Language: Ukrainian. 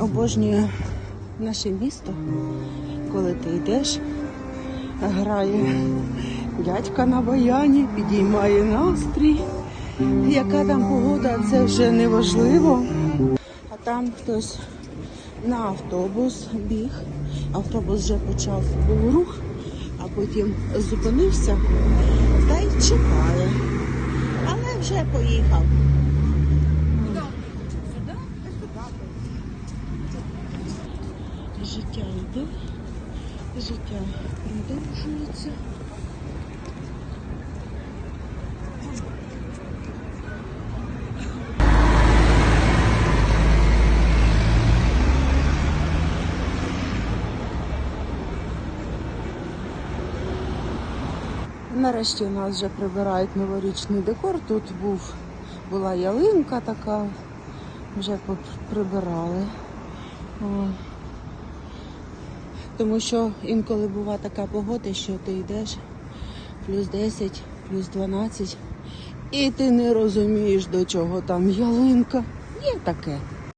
Обожнюю наше місто, коли ти йдеш, грає дядька на баяні, підіймає настрій. Яка там погода, це вже не важливо. А там хтось на автобус біг. Автобус вже почав був рух, а потім зупинився та й чекає. Але вже поїхав. Життя йде, життя продовжується. Нарешті у нас вже прибирають новорічний декор. Тут був, була ялинка така, вже прибирали. Тому що інколи бува така погода, що ти йдеш плюс 10, плюс 12, і ти не розумієш, до чого там ялинка. Є таке.